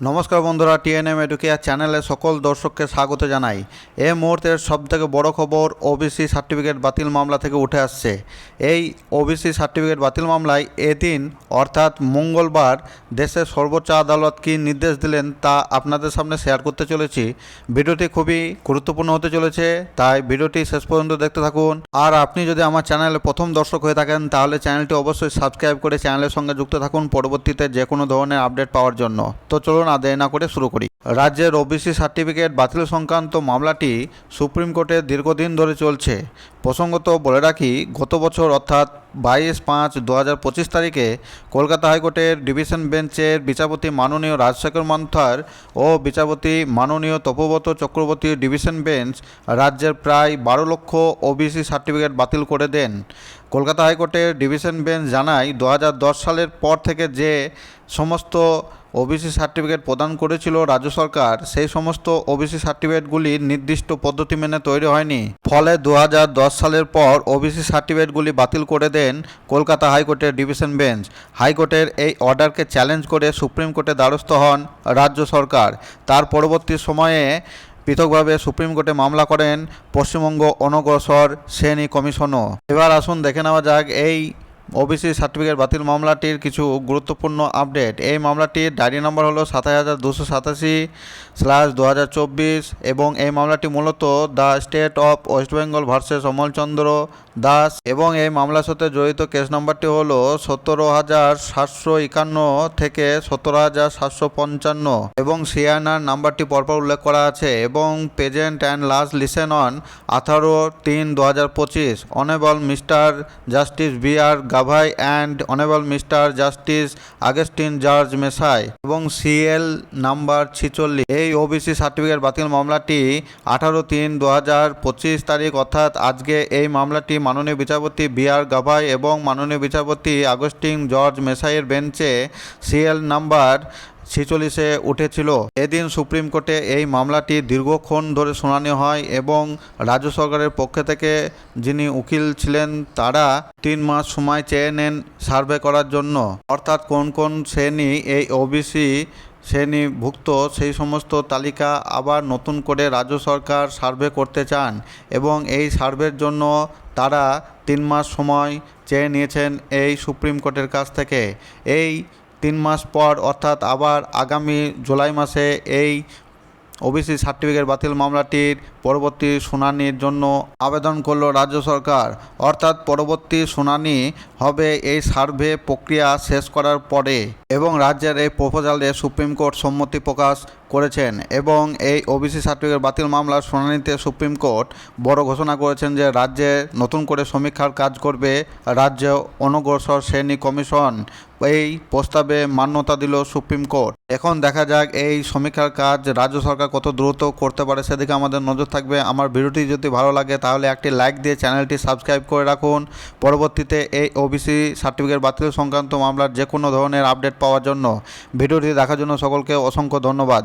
নমস্কার বন্ধুরা, TNM educare চ্যানেলে সকল দর্শককে স্বাগত জানাই। এই মুহূর্তের সবথেকে বড় খবর ওবিসি সার্টিফিকেট বাতিল মামলা থেকে উঠে আসছে। এই ওবিসি সার্টিফিকেট বাতিল মামলায় এদিন, অর্থাৎ মঙ্গলবার দেশের সর্বোচ্চ আদালত কী নির্দেশ দিলেন তা আপনাদের সামনে শেয়ার করতে চলেছি। ভিডিওটি খুবই গুরুত্বপূর্ণ হতে চলেছে, তাই ভিডিওটি শেষ পর্যন্ত দেখতে থাকুন। আর আপনি যদি আমার চ্যানেলে প্রথম দর্শক হয়ে থাকেন, তাহলে চ্যানেলটি অবশ্যই সাবস্ক্রাইব করে চ্যানেলের সঙ্গে যুক্ত থাকুন পরবর্তীতে যে কোনো ধরনের আপডেট পাওয়ার জন্য। তো চলুন আর দেরি না করে শুরু করি। রাজ্যের ওবিসি সার্টিফিকেট বাতিল সংক্রান্ত মামলাটি সুপ্রিম কোর্টে দীর্ঘদিন ধরে চলছে। প্রসঙ্গত বলে রাখি, গত বছর অর্থাৎ বাইশ পাঁচ দু হাজার পঁচিশ তারিখে কলকাতা হাইকোর্টের ডিভিশন বেঞ্চের বিচারপতি মাননীয় রাজশেখর মান্থার ও বিচারপতি মাননীয় তপব্রত চক্রবর্তীর ডিভিশন বেঞ্চ রাজ্যের প্রায় বারো লক্ষ ওবিসি সার্টিফিকেট বাতিল করে দেন। কলকাতা হাইকোর্টের ডিভিশন বেঞ্চ জানায় দু হাজার দশ সালের পর থেকে যে সমস্ত ওবিসি সার্টিফিকেট প্রদান করেছিল রাজ্য সরকার। সেই সমস্ত ওবিসি সার্টিফিকেটগুলি নির্দিষ্ট পদ্ধতি মেনে তৈরি হয়নি। ফলে দু হাজার দশ সালের পর ওবিসি সার্টিফিকেটগুলি বাতিল করে দেন কলকাতা হাইকোর্টের ডিভিশন বেঞ্চ। হাইকোর্টের এই অর্ডারকে চ্যালেঞ্জ করে সুপ্রিম কোর্টে দ্বারস্থ হন রাজ্য সরকার। তার পরবর্তী সময়ে পৃথকভাবে সুপ্রিম কোর্টে মামলা করেন পশ্চিমবঙ্গ অনগ্রসর শ্রেণি কমিশনও। এবার আসুন দেখে নেওয়া যাক এই ওবিসি সার্টিফিকেট বাতিল মামলাটির কিছু গুরুত্বপূর্ণ আপডেট। এই মামলাটির ডায়েরি নম্বর হলো সাতাশ হাজার দুশো সাতাশি স্ল্যাশ দু হাজার চব্বিশ এবং এই মামলাটি মূলত the state of West Bengal versus Amalchandra Das এবং এই মামলার সাথে জড়িত কেস নম্বরটি হলো সতেরো হাজার সাতশো একান্ন থেকে সতেরো হাজার সাতশো পঞ্চান্ন এবং সিআইনার নাম্বারটি পরপর উল্লেখ করা আছে এবং present and last listed on আঠারো তিন দু হাজার পঁচিশ। Honourable mister justice B R Gavai and honourable mister justice Augustine George Masih এবং সিএল নাম্বার ছিচল্লিশ। এই ওবিসি সার্টিফিকেট বাতিল মামলাটি আঠারো তিন দু হাজার পঁচিশ তারিখ অর্থাৎ আজকে এই মামলাটি মাননীয় বিচারপতি বি আর গাভাই এবং মাননীয় বিচারপতি আগস্টিন জর্জ মেসাইয়ের বেঞ্চে সিএল নাম্বার ছিচল্লিশে উঠেছিল। এদিন সুপ্রিম কোর্টে এই মামলাটি দীর্ঘক্ষণ ধরে শুনানি হয় এবং রাজ্য সরকারের পক্ষ থেকে যিনি উকিল ছিলেন, তারা তিন মাস সময় চেয়ে নেন সার্ভে করার জন্য। অর্থাৎ কোন কোন শ্রেণি এই ওবিসি শ্রেণীভুক্ত, সেই সমস্ত তালিকা আবার নতুন করে রাজ্য সরকার সার্ভে করতে চান এবং এই সার্ভের জন্য তারা তিন মাস সময় চেয়ে নিয়েছেন এই সুপ্রিম কোর্টের কাছ থেকে। এই তিন মাস পর অর্থাৎ আবার আগামী জুলাই মাসে এই ওবিসি সার্টিফিকেট বাতিল মামলাটির পরবর্তী শুনানির জন্য আবেদন করল রাজ্য সরকার। অর্থাৎ পরবর্তী শুনানি হবে এই সার্ভে প্রক্রিয়া শেষ করার পরে এবং রাজ্যের এই প্রপোজালে সুপ্রিম কোর্ট সম্মতি প্রকাশ করেছেন এবং এই ওবিসি সার্টিফিকেট বাতিল মামলার শুনানিতে সুপ্রিম কোর্ট বড় ঘোষণা করেছেন যে রাজ্যে নতুন করে সমীক্ষার কাজ করবে রাজ্য অনগ্রসর শ্রেণি কমিশন। এই প্রস্তাবে মান্যতা দিল সুপ্রিম কোর্ট। এখন দেখা যাক এই সমীক্ষার কাজ রাজ্য সরকার কত দ্রুত করতে পারে, সেদিকে আমাদের নজর থাকবে। আমার ভিডিওটি যদি ভালো লাগে, তাহলে একটি লাইক দিয়ে চ্যানেলটি সাবস্ক্রাইব করে রাখুন। পরবর্তীতে এই ওবিসি সার্টিফিকেট বাতিল সংক্রান্ত মামলার যে কোনো ধরনের আপডেট পাওয়ার জন্য। ভিডিওটি দেখার জন্য সকলকে অসংখ্য ধন্যবাদ।